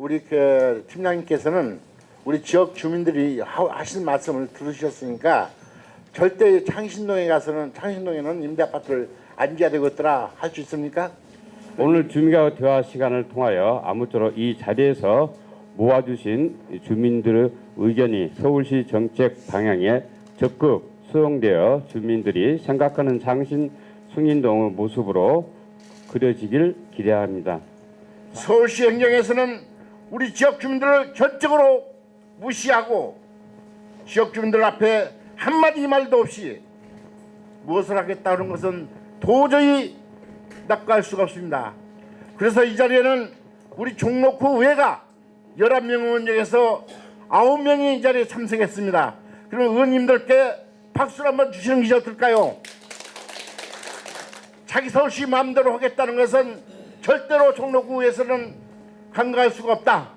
우리 그 팀장님께서는 우리 지역 주민들이 하- 하신 말씀을 들으셨으니까 절대 창신동에 가서는 창신동에는 임대 아파트를 안 지어야 되겠더라 할 수 있습니까? 오늘 주민과 대화 시간을 통하여 아무쪼록 이 자리에서 모아주신 주민들의 의견이 서울시 정책 방향에 적극 수용되어 주민들이 생각하는 장신 승인동의 모습으로 그려지길 기대합니다. 서울시 행정에서는 우리 지역 주민들을 전적으로 무시하고 지역 주민들 앞에 한마디 말도 없이 무엇을 하겠다는 것은 도저히 납득할 수가 없습니다. 그래서 이 자리에는 우리 종로구 의회가 11명 의원 중에서 9명이 이 자리에 참석했습니다. 그럼 의원님들께 박수를 한번 주시는 것이 어떨까요? 자기 서울시 마음대로 하겠다는 것은 절대로 종로구에서는 간과할 수가 없다.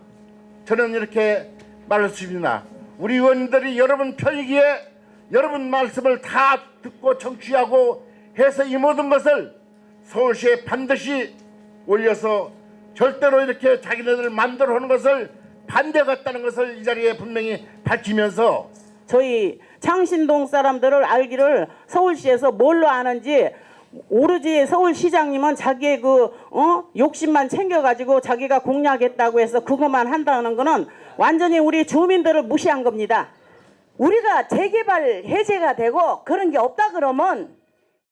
저는 이렇게 말했습니다. 우리 의원들이 여러분 편이기에 여러분 말씀을 다 듣고 청취하고 해서 이 모든 것을 서울시에 반드시 올려서 절대로 이렇게 자기네들 마음대로 하는 것을 반대하겠다는 것을 이 자리에 분명히 밝히면서 저희 창신동 사람들을 알기를 서울시에서 뭘로 아는지 오로지 서울시장님은 자기의 그 어? 욕심만 챙겨가지고 자기가 공략했다고 해서 그것만 한다는 거는 완전히 우리 주민들을 무시한 겁니다. 우리가 재개발 해제가 되고 그런 게 없다 그러면